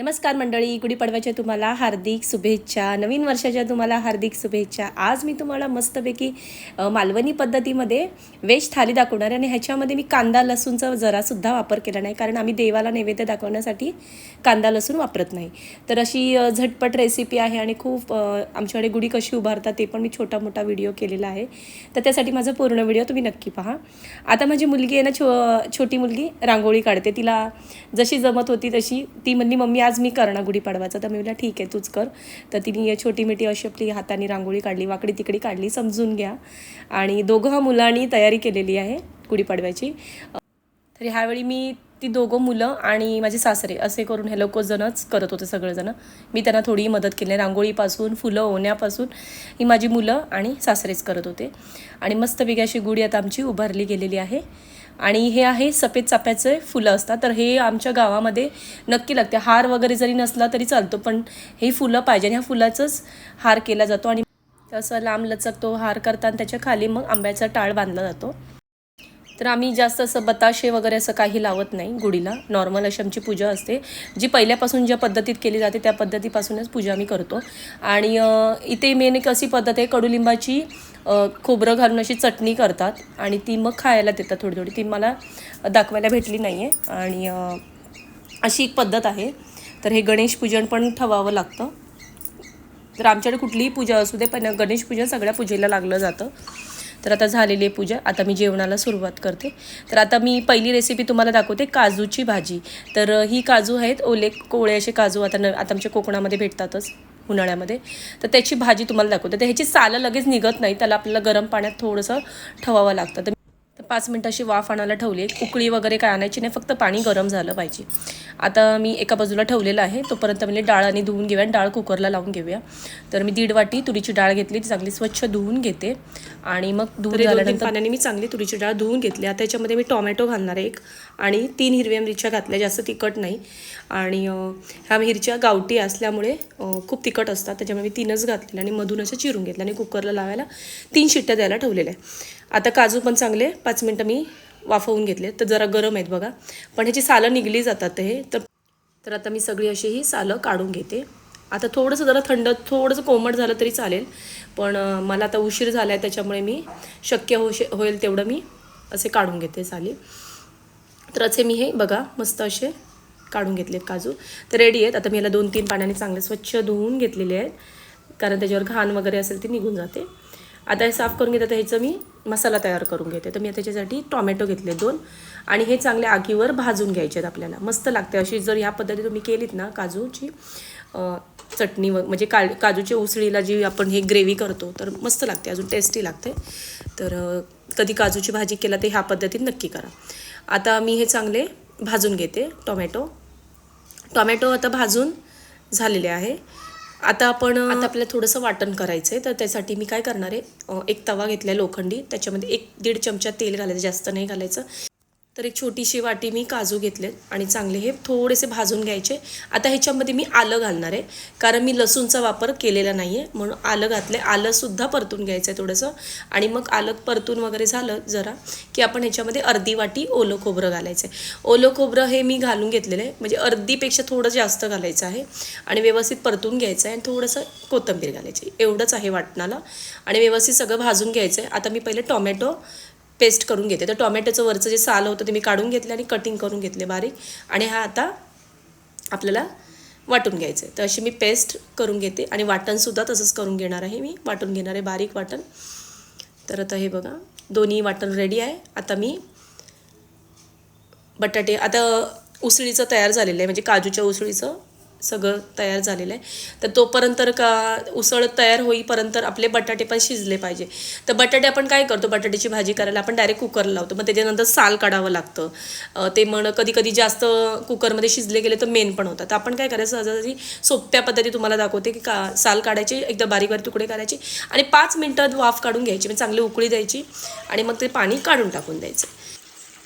नमस्कार मंडळी गुढीपाडव्याच्या तुम्हाला हार्दिक शुभेच्छा. नवीन वर्षाच्या तुम्हाला हार्दिक शुभेच्छा. आज मी तुम्हाला मस्तपैकी मालवणी पद्धतीमध्ये वेज थाली दाखवणार आहे आणि ह्याच्यामध्ये मी कांदा लसूणचा जरासुद्धा वापर केला नाही कारण आम्ही देवाला नैवेद्य दाखवण्यासाठी कांदा लसूण वापरत नाही. तर अशी झटपट रेसिपी आहे आणि खूप आमच्याकडे गुढी कशी उभारतात ते पण मी छोटा मोठा व्हिडिओ केलेला आहे. तर त्यासाठी माझा पूर्ण व्हिडिओ तुम्ही नक्की पहा. आता माझी मुलगी आहे ना छो छोटी मुलगी रांगोळी काढते. तिला जशी जमत होती तशी ती म्हणली मम्मी आज आज मी करणार गुढीपाडवाचा तर मी म्हटलं ठीक आहे तूच कर. तर तिने छोटी मिठी अशी आपली हाताने रांगोळी काढली वाकडी तिकडी काढली समजून घ्या. आणि दोघं मुलांनी तयारी केलेली आहे गुढीपाडव्याची तर ह्यावेळी मी ती दोघं मुलं आणि माझे सासरे असे करून हे लोकजणच करत होते सगळेजणं. मी त्यांना थोडी मदत केली रांगोळीपासून फुलं ओण्यापासून ही माझी मुलं आणि सासरेच करत होते. आणि मस्तपैकी अशी गुढी आता आमची उभारली गेलेली आहे. आणि हे आहे सफेद चाफ्याचे फुलं असतात. तर हे आमच्या गावामध्ये नक्की लागते. हार वगैरे जरी नसला तरी चालतो पण हे फुलं पाहिजे आणि ह्या फुलाचंच हार केला जातो आणि असं लांब लचक तो हार करताना त्याच्याखाली मग आंब्याचा टाळ बांधला जातो. तर आम्ही जास्त असं बताशे वगैरे असं काही लावत नाही गुढीला. नॉर्मल अशी आमची पूजा असते. जी पहिल्यापासून ज्या पद्धतीत केली जाते त्या पद्धतीपासूनच पूजा आम्ही करतो. आणि इथे मेन एक अशी पद्धत आहे कडुलिंबाची खोबरं घालून अशी चटणी करतात आणि ती मग खायला देतात थोडी थोडी. ती मला दाखवायला भेटली नाही आहे आणि अशी एक पद्धत आहे. तर हे गणेश पूजन पण ठेवावं लागतं. तर आमच्याकडे कुठलीही पूजा असू दे पण गणेश पूजन सगळ्या पूजेला लागलं जातं. तर आता झालेली आहे पूजा. आता मी जेवणाला सुरुवात करते. तर आता मी पहिली रेसिपी तुम्हाला दाखवते काजूची भाजी. तर ही काजू आहेत ओले कोळे असे काजू आता न आता आमच्या कोकणामध्ये भेटतातच. उन्हाळ्यामध्ये तर त्याची भाजी तुम्हाला दाखवते. तर ह्याची सालं लगेच निघत नाही त्याला आपल्याला गरम पाण्यात थोडंसं ठेवावं लागतं. तर तर पाच मिनटं अशी वाफ आणायला ठेवली. आहे उकळी वगैरे काय आणायची नाही फक्त पाणी गरम झालं पाहिजे. आता मी एका बाजूला ठेवलेलं आहे. तोपर्यंत म्हणजे डाळ आणि धुवून घेऊया आणि डाळ कुकरला लावून घेऊया. तर मी दीड वाटी तुरीची डाळ घेतली. ती चांगली स्वच्छ धुवून घेते. आणि मग धुवून झाल्यानंतर पाण्याने मी चांगली तुरीची डाळ धुवून घेतली. आता त्याच्यामध्ये मी टोमॅटो घालणार आहे एक. आणि तीन हिरव्या मिरच्या घातल्या जास्त तिखट नाही. आणि ह्या मिरच्या गावठी असल्यामुळे खूप तिखट असतात. त्याच्यामुळे मी तीनच घातलेल्या आणि मधून असं चिरून घेतलं आणि कुकरला लावायला तीन शिट्ट्या द्यायला ठेवलेल्या आहे आता काजू पण चांगले पाच मिनटं मी वाफवून घेतले तर जरा गरम आहेत बघा. पण ह्याची सालं निघली जातात हे. तर तर आता मी सगळी अशी ही सालं काढून घेते. आता थोडंसं जरा थंड थोडंसं कोमट झालं तरी चालेल. पण मला आता उशीर झाला आहे त्याच्यामुळे मी शक्य हो होईल तेवढं मी असे काढून घेते साली. तर असे मी हे बघा मस्त असे काढून घेतलेत काजू. तर रेडी आहेत. आता मी याला दोन तीन पाण्याने चांगले स्वच्छ धुवून घेतलेले आहेत. कारण त्याच्यावर घाण वगैरे असेल ती निघून जाते. आता हे साफ करून घेते तर ह्याचं मी मसाला तयार करून घेते. तर मी त्याच्यासाठी टॉमॅटो घेतले दोन. आणि हे चांगले आगीवर भाजून घ्यायचे आहेत आपल्याला. मस्त लागते. अशी जर ह्या पद्धती तुम्ही केलीत ना काजूची चटणी व म्हणजे का काजूच्या उसळीला जी आपण हे ग्रेव्ही करतो तर मस्त लागते. अजून टेस्टी लागते. तर कधी काजूची भाजी केला ते ह्या पद्धतीत नक्की करा. आता मी हे चांगले भाजून घेते टोमॅटो. टोमॅटो आता भाजून झालेले आहे. आता आपण आता आपल्याला थोडंसं वाटण करायचं आहे तर त्यासाठी मी काय करणार आहे एक तवा घेतला आहे लोखंडी त्याच्यामध्ये एक दीड चमचा तेल घालायचं जास्त नाही घालायचं. तर एक छोटीशी वाटी मी काजू घेतले आणि चांगले हे थोडेसे भाजून घ्यायचे. आता ह्याच्यामध्ये मी आलं घालणार आहे. कारण मी लसूणचा वापर केलेला नाही आहे म्हणून आलं घातलं आहे आलंसुद्धा परतून घ्यायचं आहे थोडंसं. आणि मग आलं परतून वगैरे झालं जरा की आपण ह्याच्यामध्ये अर्धी वाटी ओलं खोबरं घालायचं आहे ओलं खोबरं हे मी घालून घेतलेलं आहे. म्हणजे अर्धीपेक्षा थोडं जास्त घालायचं आहे. आणि व्यवस्थित परतून घ्यायचं आहे आणि थोडंसं कोथिंबीर घालायची. एवढंच आहे वाटणाला. आणि व्यवस्थित सगळं भाजून घ्यायचं आहे आता मी पहिले टोमॅटो पेस्ट करून घेते. तर टोमॅटोचं वरचं जे साल होतं ते मी काढून घेतले आणि कटिंग करून घेतले बारीक. आणि हा आता आपल्याला वाटून घ्यायचं आहे तर अशी मी पेस्ट करून घेते. आणि वाटणसुद्धा तसंच करून घेणार आहे मी. वाटून घेणार आहे बारीक वाटण. तर आता हे बघा दोन्ही वाटण रेडी आहे. आता मी बटाटे आता उसळीचं तयार झालेलं आहे. म्हणजे काजूच्या उसळीचं. सगळं तयार झालेलं आहे. तर तोपर्यंत का उसळ तयार होईपर्यंत आपले बटाटे पण शिजले पाहिजे. तर बटाटे आपण काय करतो? बटाट्याची भाजी करायला आपण डायरेक्ट कुकरला लावतो. मग त्याच्यानंतर साल काढावं लागतं. ते म्हण कधी कधी जास्त कुकरमध्ये शिजले गेले तर मेन पण होतात. तर आपण काय करायचं? सहजासहजी सोप्या पद्धती तुम्हाला दाखवते की का साल काढायची एकदा बारीक बारीक तुकडे करायचे आणि पाच मिनटं वाफ काढून घ्यायची. म्हणजे चांगली उकळी द्यायची आणि मग ते पाणी काढून टाकून द्यायचं.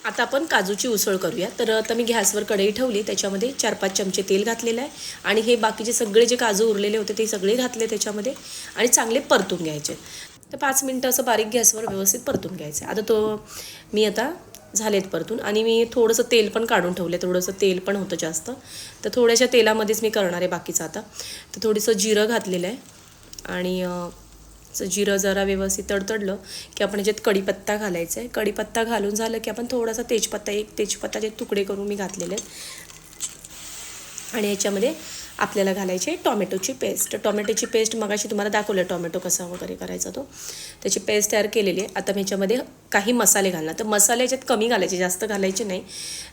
आता आपण काजूची उसळ करूया. तर आता मी गॅसवर कढई ठेवली त्याच्यामध्ये चार पाच चमचे तेल घातलेलं आहे आणि हे बाकीचे सगळे जे काजू उरलेले होते ते सगळे घातले त्याच्यामध्ये आणि चांगले परतून घ्यायचे. तर पाच मिनटं असं बारीक गॅसवर व्यवस्थित परतून घ्यायचं. आता तो मी आता झालेत परतून आणि मी थोडंसं तेल पण काढून ठेवलं थोडंसं तेल पण होतं जास्त. तर थोड्याशा तेलामध्येच मी करणार आहे बाकीचं आता. तर थोडंसं जिरं घातलेलं आहे आणि जिरं जरा व्यवस्थित तडतडलं की आपण याच्यात कढीपत्ता घालायचा आहे. कढीपत्ता घालून झालं की आपण थोडासा तेजपत्ता एक तेजपत्ताचे तुकडे करून मी घातलेले आहेत. आणि याच्यामध्ये आपल्याला घालायची टॉमॅटोची पेस्ट. टॉमॅटोची पेस्ट मगाशी तुम्हाला दाखवलं टॉमॅटो कसा वगैरे करायचा तो. त्याची पेस्ट तयार केलेली आहे. आता मी याच्यामध्ये काही मसाले घालणार. तर मसाले याच्यात कमी घालायचे जास्त घालायचे नाही.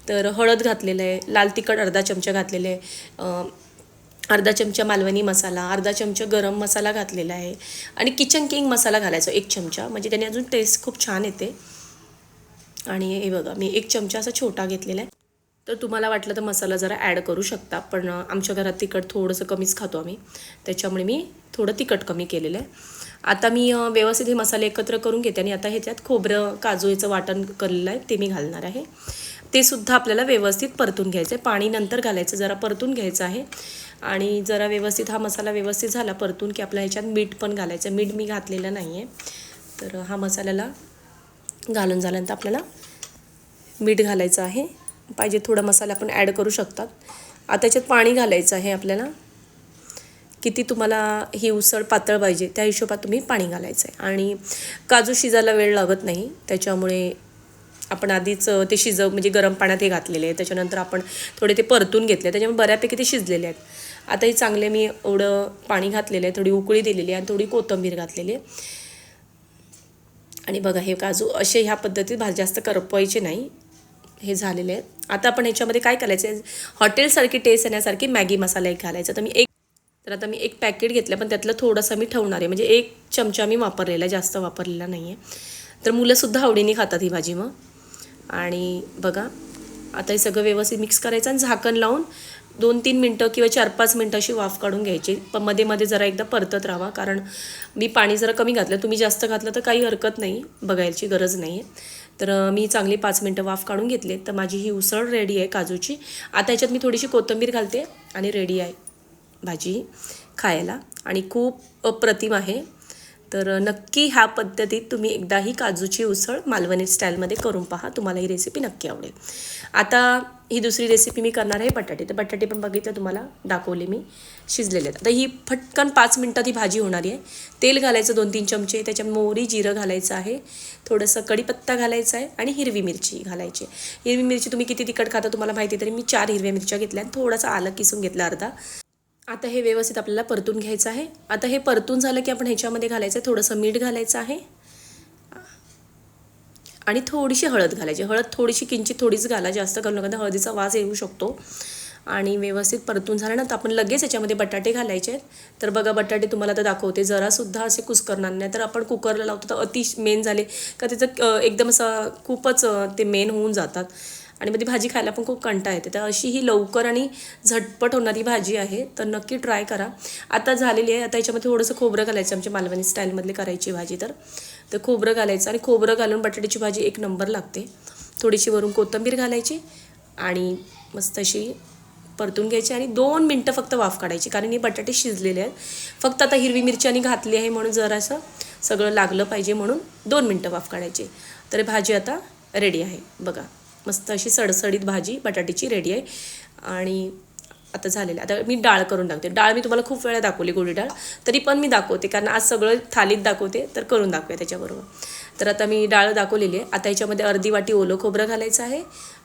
तर हळद घातलेलं आहे लाल तिखट अर्धा चमचा घातलेलं आहे. अर्धा चमचा मालवणी मसाला अर्धा चमचा गरम मसाला घातलेला आहे आणि किचन किंग मसाला घालायचा एक चमचा. म्हणजे त्याने अजून टेस्ट खूप छान येते. आणि हे बघा मी एक चमचा असा छोटा घेतलेला आहे. तर तुम्हाला वाटलं तर मसाला जरा ॲड करू शकता पण आमच्या घरात तिखट थोडंसं कमीच खातो आम्ही. त्याच्यामुळे मी थोडं तिखट कमी केलेलं आहे. आता मी व्यवस्थित हे मसाले एकत्र करून घेते आणि आता ह्याच्यात खोबरं काजू याचं वाटण केलेलं आहे ते मी घालणार आहे. ते सुद्धा आपल्याला व्यवस्थित परतून घ्यायचं आहे पाणी नंतर घालायचं जरा परतून घ्यायचं आहे. आणि जरा व्यवस्थित हा मसाला व्यवस्थित झाला परतून की आपल्या ह्याच्यात मीठ पण घालायचं. मीठ मी घातलेलं नाही आहे तर हा मसाल्याला घालून झाल्यानंतर आपल्याला मीठ घालायचं आहे. पाहिजे थोडा मसाला आपण ॲड करू शकतात. आता त्याच्यात पाणी घालायचं आहे आपल्याला. किती तुम्हाला ही उसळ पातळ पाहिजे त्या हिशोबात तुम्ही पाणी घालायचं आहे आणि काजू शिजायला वेळ लागत नाही त्याच्यामुळे आपण आधीच ते शिजव म्हणजे गरम पाण्यात हे घातलेले आहे त्याच्यानंतर आपण थोडे ते परतून घेतले त्याच्यामुळे बऱ्यापैकी ते शिजलेले आहेत. आता हे चांगले मी एवढं पाणी घातलेलं आहे. थोडी उकळी दिलेली आहे आणि थोडी कोथिंबीर घातलेली आहे. आणि बघा हे काजू असे ह्या पद्धतीत भाज जास्त करपवायचे नाही. हे झालेले आहेत. आता आपण ह्याच्यामध्ये काय करायचं आहे? हॉटेलसारखी टेस्ट येण्यासारखी मॅगी मसाला एक घालायचा. तर मी एक तर आता मी एक पॅकेट घेतलं पण त्यातलं थोडंसं मी ठेवणार आहे. म्हणजे एक चमचा मी वापरलेला आहे. जास्त वापरलेला नाही आहे तर मुलंसुद्धा आवडीने खातात ही भाजी मग. आणि बघा आता हे सगळं व्यवस्थित मिक्स करायचं आणि झाकण लावून दोन तीन मिनटं किंवा चार पाच मिनटं अशी वाफ काढून घ्यायची. पण मध्ये मध्ये जरा एकदा परतत राहा कारण मी पाणी जरा कमी घातलं. तुम्ही जास्त घातलं तर काही हरकत नाही बघायची गरज नाही आहे. तर मी चांगली पाच मिनटं वाफ काढून घेतले. तर माझी ही उसळ रेडी आहे काजूची. आता याच्यात मी थोडीशी कोथिंबीर घालते आणि रेडी आहे भाजी खायला. आणि खूप अप्रतिम आहे. तर नक्की ह्या पद्धतीत तुम्ही एकदा ही काजूची उसळ मालवणी स्टाईलमध्ये करून पहा. तुम्हाला ही रेसिपी नक्की आवडेल. आता ही दुसरी रेसिपी मी करणार आहे बटाटे. तर बटाटे पण बघितलं तुम्हाला दाखवले मी. शिजलेले आहेत. आता ही फटकन पाच मिनटात ही भाजी होणारी आहे. तेल घालायचं दोन तीन चमचे. त्याच्यात मोहरी जिरं घालायचं आहे. थोडंसं कढीपत्ता घालायचा आहे आणि हिरवी मिरची घालायची हिरवी मिरची तुम्ही किती तिखट खाता तुम्हाला माहिती तरी मी चार हिरव्या मिरच्या घेतल्या आणि थोडासा आलं किसून घेतला अर्धा. आता हे व्यवस्थित आपल्याला परतून घ्यायचं आहे. आता हे परतून झालं की आपण ह्याच्यामध्ये घालायचं आहे. थोडंसं मीठ घालायचं आहे. आणि थोडीशी हळद घालायची. हळद थोडीशी किंचित थोडीच घाला. जास्त घालू नका. तर हळदीचा वास येऊ शकतो. आणि व्यवस्थित परतून झाला ना तर आपण लगेच याच्यामध्ये बटाटे घालायचे आहेत. तर बघा बटाटे तुम्हाला तर दाखवते. जरासुद्धा असे कुस्करणार नाही. तर आपण कुकरला लावतो तर अति मेन झाले का त्याचं एकदम असं खूपच ते मेन होऊन जातात. आणि मग ती भाजी खायला पण खूप कंटाळा येते. तर अशी ही लवकर आणि झटपट होणारी भाजी आहे तर नक्की ट्राय करा. आता झालेली आहे आता याच्यामध्ये थोडंसं खोबरं घालायचं आमच्या मालवणी स्टाईलमधली करायची भाजी तर. तर खोबरं घालायचं आणि खोबरं घालून बटाट्याची भाजी एक नंबर लागते. थोडीशी वरून कोथिंबीर घालायची आणि मस्त अशी परतून घ्यायची आणि दोन मिनटं फक्त वाफ काढायची कारण हे बटाटे शिजलेले आहेत. फक्त आता हिरवी मिरची घातली आहे म्हणून जरासं सगळं लागलं पाहिजे म्हणून दोन मिनटं वाफ काढायची. तर भाजी आता रेडी आहे बघा. मस्त अशी सडसडीत भाजी बटाट्याची रेडी आहे. आणि आता झालेलं आहे. आता मी डाळ करून टाकते. डाळ मी तुम्हाला खूप वेळा दाखवली गोडी डाळ. तरी पण मी दाखवते कारण आज सगळं थालीत दाखवते तर करून दाखवूया त्याच्याबरोबर. तर आता मी डाळ दाखवलेली आहे. आता याच्यामध्ये अर्धी वाटी ओलं खोबरं घालायचं आहे.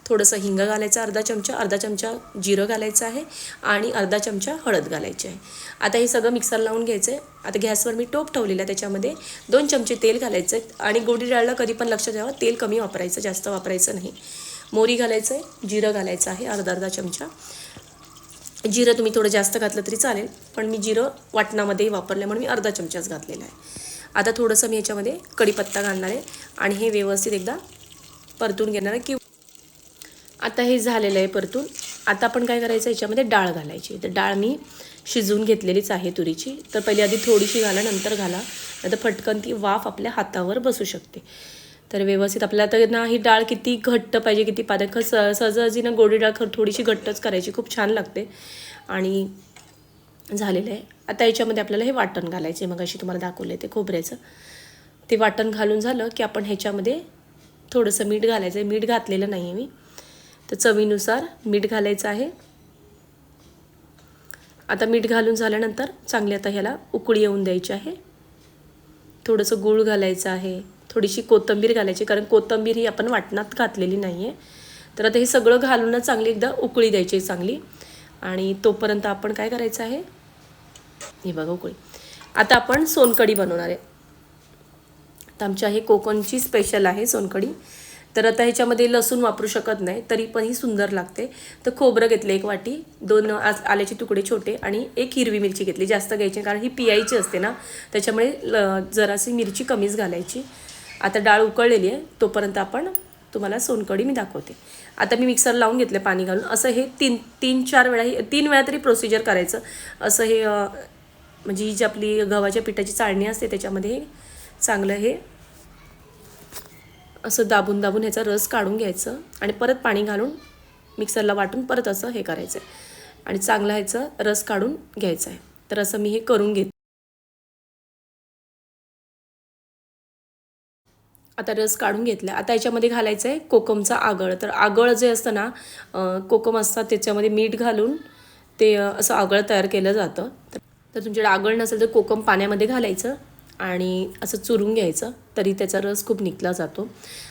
थोडंसं हिंग घालायचं अर्धा चमचा अर्धा चमचा जिरं घालायचं आहे आणि अर्धा चमचा हळद घालायची आहे. आता हे सगळं मिक्सर लावून घ्यायचं आहे. आता गॅसवर मी टोप ठेवलेला आहे त्याच्यामध्ये. दोन चमचे तेल घालायचं आहे. आणि गोडी डाळला कधी पण लक्षात द्यावं तेल कमी वापरायचं जास्त वापरायचं नाही. मोरी घालायचं आहे जिरं घालायचं आहे अर्धा अर्धा चमचा. जिरं तुम्ही थोडं जास्त घातलं तरी चालेल पण मी जिरं वाटणामध्येही वापरलं म्हणून मी अर्धा चमचाच घातलेला आहे. आता थोडंसं मी याच्यामध्ये कढीपत्ता घालणार आहे आणि हे व्यवस्थित एकदा परतून घेणार आहे. की आता हे झालेलं आहे परतून. आता आपण काय करायचं याच्यामध्ये डाळ घालायची. तर डाळ मी शिजवून घेतलेलीच आहे तुरीची. तर पहिले आधी थोडीशी घाला नंतर घाला. नाही तर फटकन ती वाफ आपल्या हातावर बसू शकते. तर व्यवस्थित आपल्याला तर ना ही डाळ किती घट्ट पाहिजे किती पातळ. स सहजासहजी ना गोडी डाळ खर थोडीशी घट्टच करायची खूप छान लागते. आणि झालेलं आहे. आता याच्यामध्ये आपल्याला हे वाटण घालायचं आहे. मग अशी तुम्हाला दाखवलं आहे ते खोबऱ्याचं. ते वाटण घालून झालं की आपण ह्याच्यामध्ये थोडंसं मीठ घालायचं आहे. मीठ घातलेलं नाही आहे मी. तर चवीनुसार मीठ घालायचं आहे. आता मीठ घालून झाल्यानंतर चांगली आता ह्याला उकळी येऊन द्यायची आहे. थोडंसं गूळ घालायचं आहे. थोडीशी कोथंबीर घालायची कारण कोथंबीर ही आपण वाटणात घातलेली नाही आहे तर आता हे सगळं घालूनच चांगली एकदा उकळी द्यायची आहे चांगली. आणि तोपर्यंत आपण काय करायचं आहे? हे बघा उकळी. आता आपण सोनकढी बनवणार आहे. तर आमच्या हे कोकणची स्पेशल आहे सोनकढी. तर आता ह्याच्यामध्ये लसूण वापरू शकत नाही तरी पण ही सुंदर लागते. तर खोबरं घेतलं एक वाटी दोन आज आल्याचे तुकडे छोटे आणि एक हिरवी मिरची घेतली. जास्त घ्यायची कारण ही पियायची असते ना. त्याच्यामुळे ल जराशी मिरची कमीच घालायची. आता डाळ उकळलेली आहे तोपर्यंत आपण तुम्हाला सोनकढी मी दाखवते. आता मी मिक्सर लावून घेतलं पाणी घालून. असं हे तीन तीन चार वेळा तीन वेळा तरी प्रोसिजर करायचं. असं हे म्हणजे ही जी आपली गव्हाच्या पिठाची चाळणी असते त्याच्यामध्ये हे चांगलं हे असं दाबून दाबून ह्याचा रस काढून घ्यायचं आणि परत पाणी घालून मिक्सरला वाटून परत असं हे करायचं आहे आणि चांगला ह्याचा रस काढून घ्यायचा आहे तर असं मी हे करून घेते आता रस काढून घेतला. आता याच्यामध्ये घालायचं आहे कोकमचा आगळ. तर आगळ जे असतं ना कोकम असतात त्याच्यामध्ये मीठ घालून ते असं आगळ तयार केलं जातं. तर तुमच्याकडे आगळ नसेल तर कोकम पाण्यामध्ये घालायचं. आणि असं चुरून घ्यायचं तरी त्याचा रस खूप निघला जातो.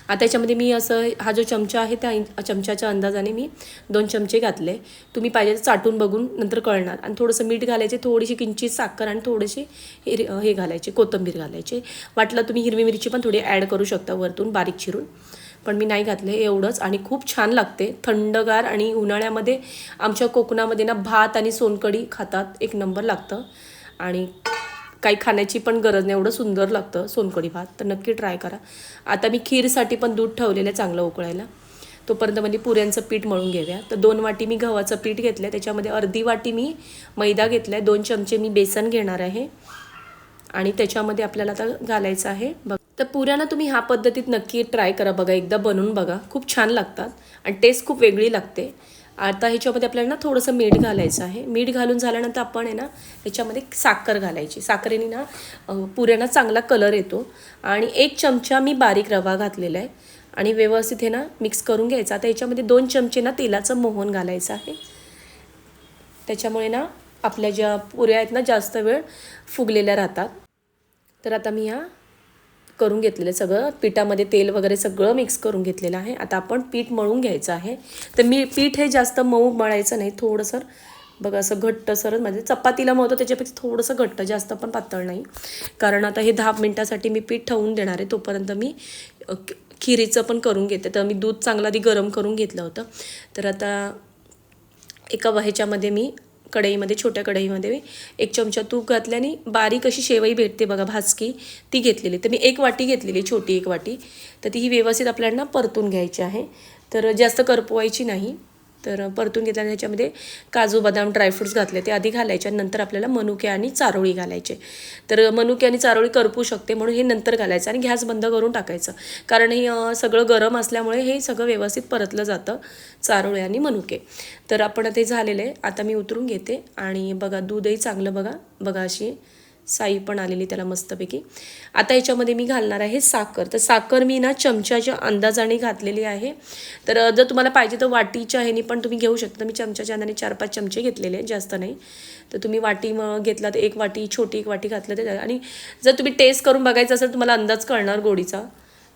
आता याच्यामध्ये मी असं हा जो चमचा आहे त्या चमच्याच्या अंदाजाने मी दोन चमचे घातले. तुम्ही पाहिजे तर चाटून बघून नंतर कळणार. आणि थोडंसं मीठ घालायचे थोडीशी किंचित साखर आणि थोडीशी हे हे घालायचे कोथिंबीर घालायचे. वाटलं तुम्ही हिरवी मिरची पण थोडी ॲड करू शकता वरतून बारीक चिरून. पण मी नाही घातले एवढंच आणि खूप छान लागते. थंडगार आणि उन्हाळ्यामध्ये आमच्या कोकणामध्ये ना भात आणि सोनकढी खातात एक नंबर लागतं. आणि काही खाण्याची पण गरज नाही. एवढं सुंदर लागतं सोनकढी भात. तर नक्की ट्राय करा. आता मी खीरसाठी पण दूध ठेवलेलं आहे चांगलं उकळायला. तोपर्यंत म्हणजे पुऱ्यांचं पीठ मळून घेऊया. तर दोन वाटी मी गव्हाचं पीठ घेतलं आहे त्याच्यामध्ये अर्धी वाटी मी मैदा घेतला आहे दोन चमचे मी बेसन घेणार आहे. आणि त्याच्यामध्ये आपल्याला आता घालायचं आहे. बघ. तर पुऱ्यांना तुम्ही ह्या पद्धतीत नक्की ट्राय करा. बघा एकदा बनवून बघा. खूप छान लागतात. आणि टेस्ट खूप वेगळी लागते. आता ह्याच्यामध्ये आपल्याला ना थोडंसं मीठ घालायचं आहे. मीठ घालून झाल्यानंतर आपण आहे ना ह्याच्यामध्ये साखर घालायची. साखरेने ना पुऱ्यांना चांगला कलर येतो. आणि एक चमचा मी बारीक रवा घातलेला आहे. आणि व्यवस्थित हे ना मिक्स करून घ्यायचं. आता याच्यामध्ये दोन चमचे ना तेलाचं मोहन घालायचं आहे. त्याच्यामुळे ना आपल्या ज्या पुऱ्या आहेत ना जास्त वेळ फुगलेल्या राहतात. तर आता मी ह्या करून घेतलेलं आहे. सगळं पिठामध्ये तेल वगैरे सगळं मिक्स करून घेतलेलं आहे. आता आपण पीठ मळून घ्यायचं आहे. तर मी पीठ हे जास्त मऊ मळायचं नाही. थोडंसं बघा असं घट्ट सरच म्हणजे चपातीला मळतो त्याच्यापेक्षा थोडंसं घट्ट जास्त पण पातळ नाही. कारण आता हे दहा मिनटासाठी मी पीठ ठेवून देणार आहे. तोपर्यंत मी खिरीचं पण करून घेते. तर मी दूध चांगलं आधी गरम करून घेतलं होतं. तर आता एका ह्याच्यामध्ये मी कढईमध्ये छोट्या कढईमध्ये एक चमचा तूप घातल्याने बारीक अशी शेवई भेटते बघा भाजकी ती घेतलेली. तर मी एक वाटी घेतलेली छोटी एक वाटी. तर ती ही व्यवस्थित आपल्याला परतून घ्यायची आहे. तर जास्त करपवायची नाही. तर परतून घेतल्याने ह्याच्यामध्ये काजू बदाम ड्रायफ्रूट्स घातले. ते आधी घालायचे आणि नंतर आपल्याला मनुके आणि चारोळी घालायचे. तर मनुके आणि चारोळी करपू शकते म्हणून हे नंतर घालायचं आणि गॅस बंद करून टाकायचं. कारण हे सगळं गरम असल्यामुळे हे सगळं व्यवस्थित परतलं जातं चारोळे आणि मनुके. तर आपण ते झालेलं आहे. आता मी उतरून घेते आणि बघा दूधही चांगलं बघा. बघा अशी साई पण आलेली त्याला मस्तपैकी. आता याच्यामध्ये मी घालणार आहे साखर. तर साखर मी ना चमच्याच्या अंदाजाने घातलेली आहे. तर जर तुम्हाला पाहिजे तर वाटीच्या ह्याने पण तुम्ही घेऊ शकता. मी चमच्याच्या अंदाने चार पाच चमचे घेतलेले आहेत जास्त नाही. तर तुम्ही वाटी मग घेतला तर एक वाटी छोटी एक वाटी घातलं तर आणि जर तुम्ही टेस्ट करून बघायचं असेल तुम्हाला अंदाज कळणार गोडीचा.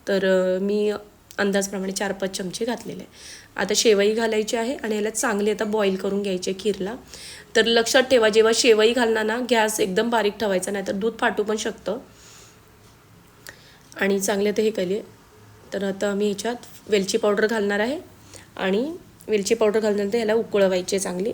तर मी अंदाजप्रमाणे चार पाच चमचे घातलेले आहे आता शेवई घालायची आहे आणि ह्याला चांगली आता बॉईल करून घ्यायची आहे खीरला. तर लक्षात ठेवा जेव्हा शेवई घालणार ना गॅस एकदम बारीक ठेवायचा नाही तर दूध फाटू पण शकतं. आणि चांगले आता हे केले. तर आता मी ह्याच्यात वेलची पावडर घालणार आहे आणि वेलची पावडर घालल्यानंतर ह्याला उकळवायची चांगली.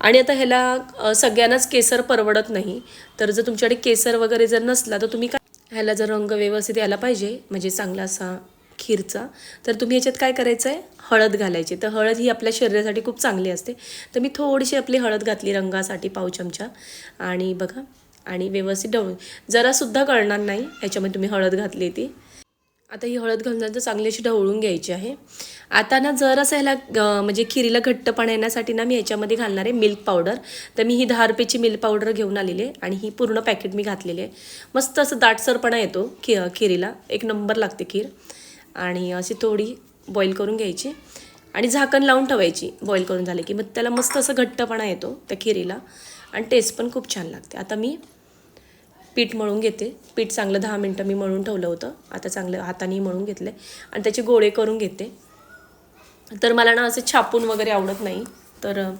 आणि आता ह्याला सगळ्यांनाच केसर परवडत नाही. तर जर तुमच्याकडे केसर वगैरे जर नसला तर तुम्ही काय ह्याला जर रंग व्यवस्थित यायला पाहिजे म्हणजे चांगला असा खीरचा. तर तुम्ही याच्यात काय करायचं आहे हळद घालायची. तर हळद ही आपल्या शरीरासाठी खूप चांगली असते. तर मी थोडीशी आपली हळद घातली रंगासाठी पाव चमचा. आणि बघा आणि व्यवस्थित ढवळून. जरासुद्धा कळणार नाही याच्यामध्ये तुम्ही हळद घातली ती. आता ही हळद घालून तर चांगली अशी ढवळून घ्यायची आहे. आता ना जर असं ह्याला म्हणजे खिरीला घट्टपणा येण्यासाठी ना मी याच्यामध्ये घालणार आहे मिल्क पावडर. तर मी ही दहा रुपयाची मिल्क पावडर घेऊन आलेली आहे आणि ही पूर्ण पॅकेट मी घातलेली आहे. मस्त असं दाटसरपणा येतो खि खिरीला. एक नंबर लागते खीर. आणि अशी थोडी बॉईल करून घ्यायची आणि झाकण लावून ठेवायची बॉईल करून झाले की मग त्याला मस्त असं घट्टपणा येतो त्या खिरीला आणि टेस्ट पण खूप छान लागते. आता मी पीठ मळून घेते. पीठ चांगलं दहा मिनटं मी मळून ठेवलं होतं. आता चांगलं हाताने मळून घेतले आणि त्याचे गोळे करून घेते. तर मला ना असे छापून वगैरे आवडत नाही. तर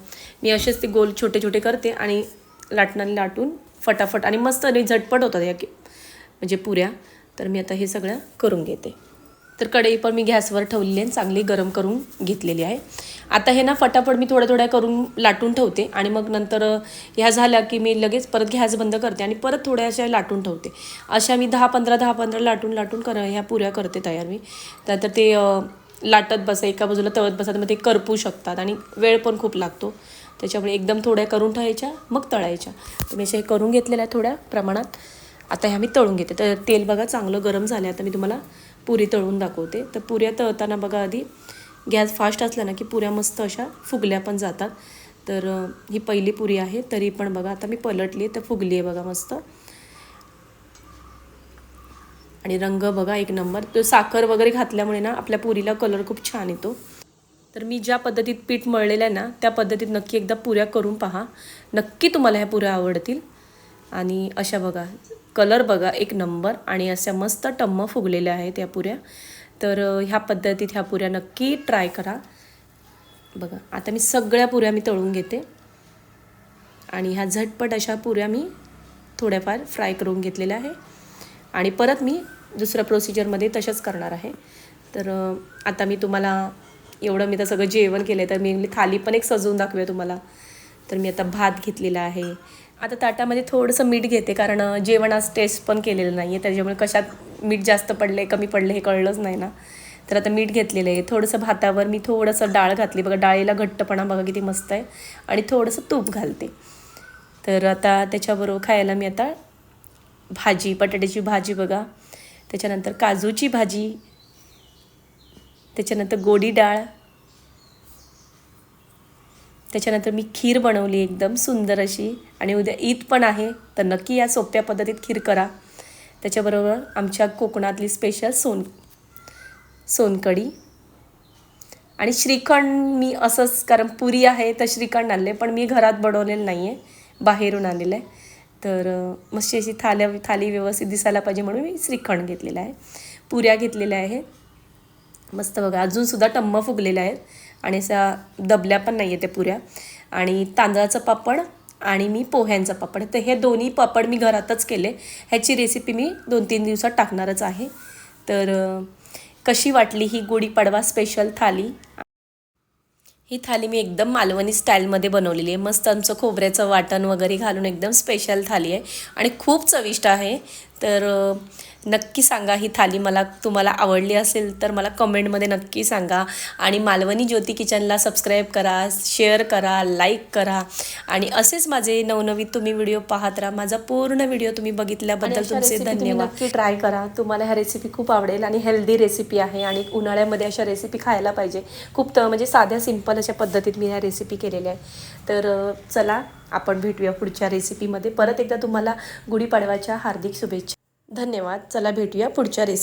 मी असेच ते गोल छोटे छोटे करते आणि लाटणाने लाटून फटाफट आणि मस्त आणि झटपट होतात या की- म्हणजे पुऱ्या. तर मी आता हे सगळं करून घेते. तर कढई पण मी गॅसवर ठेवलेली आहे चांगली गरम करून घेतलेली आहे. आता हे ना फटाफट मी थोड्या थोड्या करून लाटून ठेवते आणि मग नंतर ह्या झाल्या की मी लगेच परत गॅस बंद करते आणि परत थोड्या अशा लाटून ठेवते. अशा मी दहा पंधरा दहा पंधरा लाटून लाटून कर ह्या पुऱ्या करते तयार मी. तर ते लाटत बसा एका बाजूला तळत बसा तर मग ते करपू शकतात आणि वेळ पण खूप लागतो. त्याच्यामुळे एकदम थोड्या करून ठेवायच्या मग तळायच्या. तर मी अशा हे करून घेतलेल्या थोड्या प्रमाणात. आता ह्या मी तळून घेते. तर तेल बघा चांगलं गरम झालं आता मी तुम्हाला पुरी तळून दाखवते. तर पुऱ्या तळताना बघा आधी गॅस फास्ट असला ना की पुऱ्या मस्त अशा फुगल्या पण जातात. तर ही पहिली पुरी आहे तरी पण बघा आता मी पलटली तर फुगली आहे बघा मस्त. आणि रंग बघा एक नंबर. तो साखर वगैरे घातल्यामुळे ना आपल्या पुरीला कलर खूप छान येतो. तर मी ज्या पद्धतीत पीठ मळलेलं आहे ना त्या पद्धतीत नक्की एकदा पुऱ्या करून पहा. नक्की तुम्हाला ह्या पुऱ्या आवडतील. आणि अशा बघा कलर बघा एक नंबर आणि अशा मस्त टम्म फुगलेल्या आहेत या पुऱ्या. तर ह्या पद्धतीत ह्या पुऱ्या नक्की ट्राय करा. बघा आता मी सगळ्या पुऱ्या मी तळून घेते. आणि ह्या झटपट अशा पुऱ्या मी थोड्याफार फ्राय करून घेतलेल्या आहे. आणि परत मी दुसऱ्या प्रोसिजरमध्ये तशाच करणार आहे. तर आता मी तुम्हाला एवढं मी तर सगळं जेवण केलं आहे तर मी थाली पण एक सजवून दाखवूया तुम्हाला. तर मी आता भात घेतलेला आहे. आता ताटामध्ये थोडंसं मीठ घेते कारण अ, जेवण आज टेस्ट पण केलेलं नाही आहे त्याच्यामुळे कशात मीठ जास्त पडले कमी पडले हे कळलंच नाही ना. तर आता मीठ घेतलेलं आहे. थोडंसं भातावर मी थोडंसं डाळ घातली. बघा डाळीला घट्टपणा बघा किती मस्त आहे. आणि थोडंसं तूप घालते. तर आता त्याच्याबरोबर खायला मी आता भाजी बटाट्याची भाजी बघा. त्याच्यानंतर काजूची भाजी. त्याच्यानंतर गोडी डाळ. त्याच्यानंतर मी खीर बनवली एकदम सुंदर अशी. आणि उद्या ईद पण आहे तर नक्की या सोप्या पद्धतीत खीर करा. त्याच्याबरोबर आमच्या कोकणातली स्पेशल सोन सोनकढी. आणि श्रीखंड मी असंच कारण पुरी आहे तर श्रीखंड आणले पण मी घरात बनवलेलं नाही आहे बाहेरून आलेलं आहे. तर मस्त अशी थाल्या थाली व्यवस्थित दिसायला पाहिजे म्हणून मी श्रीखंड घेतलेलं आहे. पुऱ्या घेतलेल्या आहेत. मस्त बघा अजूनसुद्धा टम्म फुगलेल्या आहेत. आणि अशा दबल्या पण नाही आहे त्या पुऱ्या. आणि तांदळाचं पापड आणि मी पोह्यांचं पापड. तर हे दोन्ही पापड मी घरातच केले. ह्याची रेसिपी मी दोन तीन दिवसात टाकणारच आहे. तर कशी वाटली ही गुढीपाडवा स्पेशल थाली? ही थाली मी एकदम मालवणी स्टाईलमध्ये बनवलेली आहे. मस्त आमचं खोबऱ्याचं वाटण वगैरे घालून एकदम स्पेशल थाली आहे. आणि खूप चविष्ट आहे. तर नक्की सांगा ही थाली मला तुम्हाला आवडली असेल तर मला कमेंटमध्ये नक्की सांगा. आणि मालवणी ज्योती किचनला सबस्क्राईब करा शेअर करा लाईक करा. आणि असेच माझे नवनवीन तुम्ही व्हिडिओ पाहत राहा. माझा पूर्ण व्हिडिओ तुम्ही बघितल्याबद्दल तुमचे धन्यवाद. नक्की ट्राय करा. तुम्हाला ह्या रेसिपी खूप आवडेल आणि हेल्दी रेसिपी आहे आणि उन्हाळ्यामध्ये अशा रेसिपी खायला पाहिजे. खूप म्हणजे साध्या सिंपल अशा पद्धतीत मी ह्या रेसिपी केलेल्या आहे तर चला आपण भेटूया पुढच्या रेसिपीमध्ये परत एकदा तुम्हाला गुढीपाडव्याच्या हार्दिक शुभेच्छा. धन्यवाद. चला भेटूया पुढच्या रेसिपी